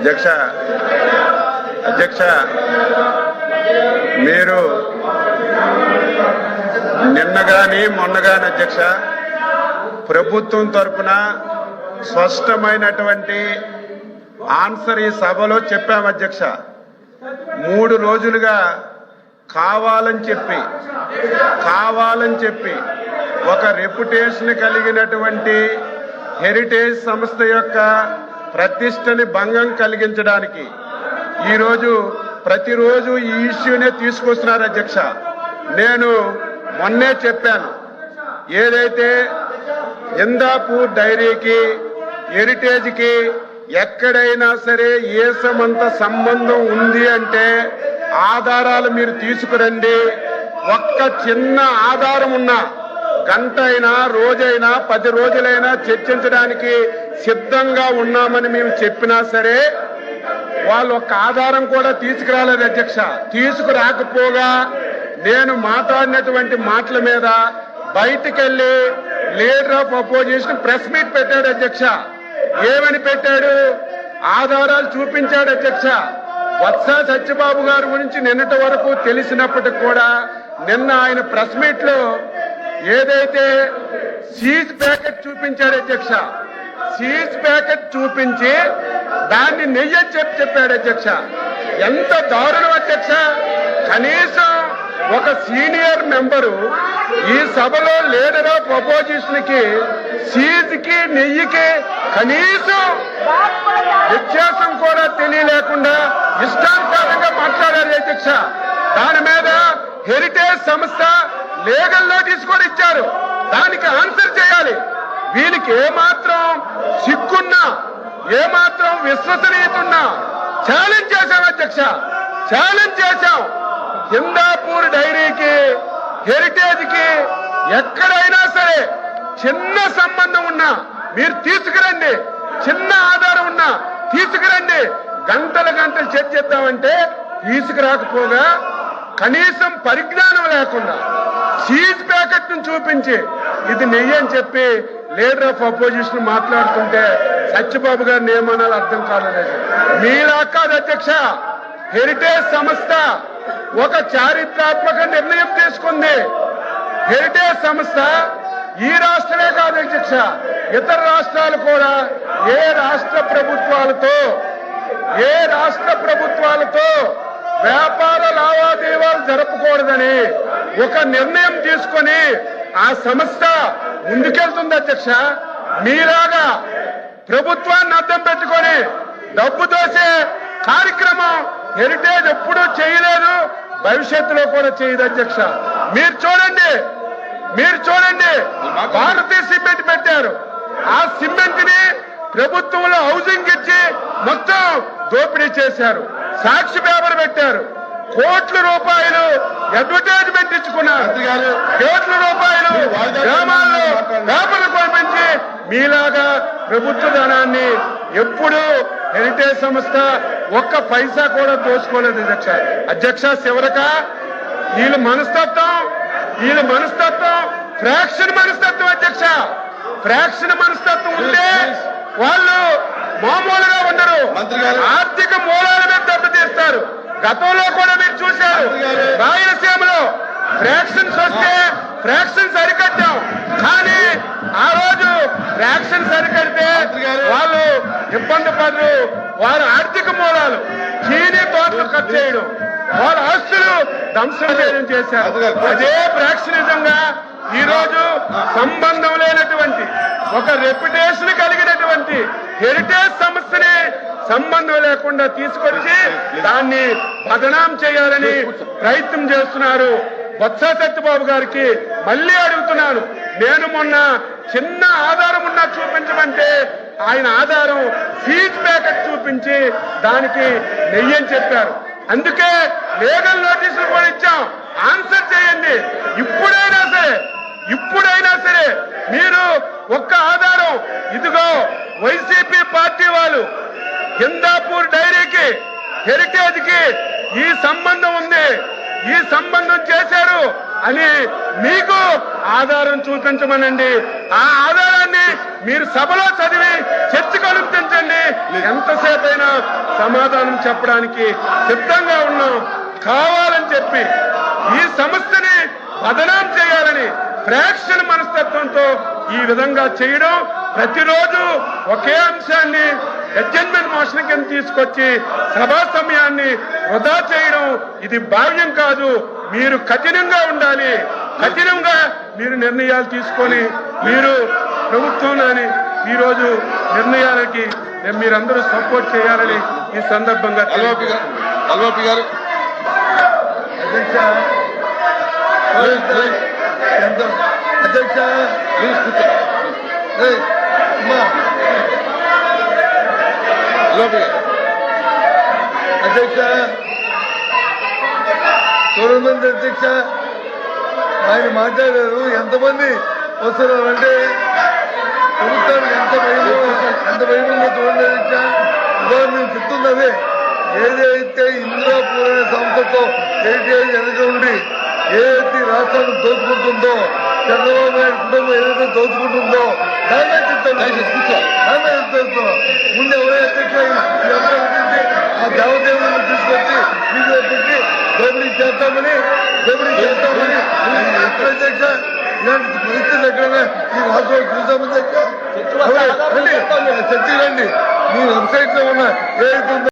అధ్యక్ష అధ్యక్ష మీరు నిన్న కానీ మొన్న కానీ అధ్యక్ష ప్రభుత్వం తరపున స్పష్టమైనటువంటి ఆన్సర్ ఈ సభలో చెప్పాం అధ్యక్ష. మూడు రోజులుగా కావాలని చెప్పి కావాలని చెప్పి ఒక రెప్యుటేషన్ కలిగినటువంటి హెరిటేజ్ సంస్థ యొక్క ప్రతిష్టని భంగం కలిగించడానికి ఈరోజు ప్రతిరోజు ఈ ఇష్యూనే తీసుకొస్తున్నారు అధ్యక్ష. నేను మొన్నే చెప్పాను ఏదైతే ఇందాపూర్ డైరీకి హెరిటేజ్కి ఎక్కడైనా సరే ఏసమంత సంబంధం ఉంది అంటే ఆధారాలు మీరు తీసుకురండి. ఒక్క చిన్న ఆధారం ఉన్నా గంట అయినా రోజైనా పది రోజులైనా చర్చించడానికి సిద్ధంగా ఉన్నామని మేము చెప్పినా సరే వాళ్ళు ఒక ఆధారం కూడా తీసుకురాలేదు అధ్యక్ష. తీసుకురాకపోగా నేను మాట్లాడినటువంటి మాటల మీద బయటికెళ్ళి leader of opposition press meet పెట్టాడు అధ్యక్ష. ఏమని పెట్టాడు? ఆధారాలు చూపించాడు అధ్యక్ష. వత్స సత్యబాబు గారి గురించి నిన్నటి వరకు తెలిసినప్పటికి కూడా నిన్న ఆయన ప్రెస్ మీట్లో ఏదైతే సీజ్ ప్యాకెట్ చూపించాడు అధ్యక్ష సీజ్ ప్యాకెట్ చూపించి దాన్ని నెయ్యి చెప్పి చెప్పాడు అధ్యక్ష. ఎంత దారుణం అధ్యక్ష. కనీసం ఒక సీనియర్ మెంబరు ఈ సభలో లేడరా ఆఫ్ అపోజిషన్కి సీజ్కి నెయ్యికి కనీసం వ్యత్యాసం కూడా తెలియలేకుండా ఇష్టానుసారంగా మాట్లాడారు అధ్యక్ష. దాని మీద హెరిటేజ్ సంస్థ లీగల్ నోటీస్ కూడా ఇచ్చారు. దానికి ఆన్సర్ చేయాలి. వీళ్ళకి ఏమాత్రం సిక్కున్నా ఏమాత్రం విశ్వసనీయత ఉన్నా ఛాలెంజ్ చేశాం అధ్యక్ష. ఛాలెంజ్ చేశాం. హిందాపూర్ డైరీకి హెరిటేజ్కి ఎక్కడైనా సరే చిన్న సంబంధం ఉన్నా మీరు తీసుకురండి. చిన్న ఆధారం ఉన్నా తీసుకురండి. గంటల గంటలు చర్చిద్దామంటే తీసుకురాకపోగా కనీసం పరిజ్ఞానం లేకుండా సీజ్ ప్యాకెట్ను చూపించి ఇది నెయ్యి అని చెప్పి లీడర్ ఆఫ్ అపోజిషన్ మాట్లాడుతుంటే సత్యబాబు గారి నియమనాలు అర్థం కాలేదు. మీలా కాదు అధ్యక్ష హెరిటేజ్ సంస్థ ఒక చారిత్రాత్మక నిర్ణయం తీసుకుంది. హెరిటేజ్ సంస్థ ఈ రాష్ట్రమే కాదు అధ్యక్ష ఇతర రాష్ట్రాలు కూడా ఏ రాష్ట్ర ప్రభుత్వాలతో ఏ రాష్ట్ర ప్రభుత్వాలతో వ్యాపార లావాదేవీలు జరపకూడదని ఒక నిర్ణయం తీసుకొని ఆ సంస్థ ముందుకెళ్తుంది అధ్యక్ష. మీలాగా ప్రభుత్వాన్ని అర్థం పెట్టుకొని డబ్బు దోసే కార్యక్రమం హెరిటేజ్ ఎప్పుడూ చేయలేదు భవిష్యత్తులో కూడా చేయదు అధ్యక్ష. మీరు చూడండి మీరు చూడండి భారతీయ సిమెంట్ పెట్టారు. ఆ సిమెంట్ని ప్రభుత్వంలో హౌసింగ్ ఇచ్చి మొత్తం దోపిడీ చేశారు. సాక్షి పేపర్ పెట్టారు. కోట్ల రూపాయలు అడ్వర్టైజ్మెంట్ ఇచ్చుకున్నారు. కోట్ల రూపాయలు గ్రామాల్లో పేపర్లు కొనిపించి మీలాగా ప్రభుత్వ ధనాన్ని ఎప్పుడు హెరిటేజ్ సంస్థ ఒక్క పైసా కూడా దోచుకోలేదు అధ్యక్ష. అధ్యక్ష చివరక వీళ్ళ మనస్తత్వం వీళ్ళ మనస్తత్వం ఫ్రాక్షన్ మనస్తత్వం అధ్యక్ష. ఫ్రాక్షన్ మనస్తత్వం ఉంటే వాళ్ళు మామూలుగా ఉండరు. ఆర్థిక మూలాల మీద దెబ్బతీస్తారు గతంలో కూడా మీరు చూశారు. రాయలసీమలో ఫ్రాక్షన్స్ వస్తే ఫ్రాక్షన్ సరికట్టాం కానీ ఆ రోజు ఫ్రాక్షన్ సరికడితే మంత్రి గారు. వాళ్ళు ఇబ్బంది పడరు వారి ఆర్థిక మూలాలు చీనీ తోటలు కట్ చేయడం వాళ్ళ ఆస్తులు ధ్వంసం చేయడం చేశారు. అదే ఫ్రాక్షనిజంగా ఈరోజు సంబంధం లేనటువంటి ఒక రెప్యుటేషన్ కలిగినటువంటి హెరిటేజ్ సంస్థని సంబంధం లేకుండా తీసుకొచ్చి దాన్ని బదనాం చేయాలని ప్రయత్నం చేస్తున్నారు. బొత్స సత్యబాబు గారికి మళ్ళీ అడుగుతున్నాను. నేను మొన్న చిన్న ఆధారం ఉన్నా చూపించమంటే ఆయన ఆధారం సీజ్ ప్యాకెట్ చూపించి దానికి నెయ్యని చెప్పారు. అందుకే లీగల్ నోటీసులు కూడా ఇచ్చాం. ఆన్సర్ చేయండి. ఇప్పుడైనా సరే ఒక్క ఆధారం. ఇదిగో వైసీపీ పార్టీ వాళ్ళు హిందాపూర్ డైరీకి హెరిటేజ్కి ఈ సంబంధం ఉంది. ఈ సంబంధం చేశారు అని మీకు ఆధారం చూపించమనండి. ఆ ఆధారాన్ని మీరు సభలో చదివి చర్చకు అనుమతించండి ఎంతసేపు అయినా సమాధానం చెప్పడానికి సిద్ధంగా ఉన్నాం. కావాలని చెప్పి ఈ సంస్థని బదనాం చేయాలని ప్రేక్షణ మనస్తత్వంతో ఈ విధంగా చేయడం ప్రతిరోజు ఒకే అంశాన్ని అడ్జస్ట్మెంట్ మోషన్ కింద తీసుకొచ్చి సభా సమయాన్ని వృధా చేయడం ఇది భావ్యం కాదు. మీరు కఠినంగా ఉండాలి. కఠినంగా మీరు నిర్ణయాలు తీసుకొని మీరు ప్రభుత్వంలోని ఈ రోజు నిర్ణయాలకి మీరందరూ సపోర్ట్ చేయాలని ఈ సందర్భంగా అల్వాపి గారు. అధ్యక్ష ప్లీజ్, ఎంత అధ్యక్ష అధ్యక్ష చూడమంది అధ్యక్ష ఆయన మాట్లాడారు ఎంతమంది వస్తున్నారంటే ప్రభుత్వానికి ఎంత భయం ఎంత భయమో చూడండి అధ్యక్ష ఇవాళ మేము చెప్తున్నదే ఏదైతే ఇందిరాపూర్ అనే సంస్థతో ఏటీఐ వెనక ఉండి ఏదైతే ఈ రాష్ట్రాన్ని దోచుకుంటుందో చంద్రబాబు నాయుడు కుటుంబం ఏదైతే దోచుకుంటుందో దాన్నే చెప్తాను ముందు ఎవరైతే ఆ దేవదేవులను తీసుకొచ్చి మీకు పెట్టి దోపిడీ చేస్తామని దోపిడీ చేస్తామని అధ్యక్ష ఇలాంటి పరిస్థితులు ఎక్కడైనా ఈ రాష్ట్రంలో చూసామని రండి చర్చకి రండి. మీ వెబ్సైట్లో ఉన్న ఏదైతే ఉందో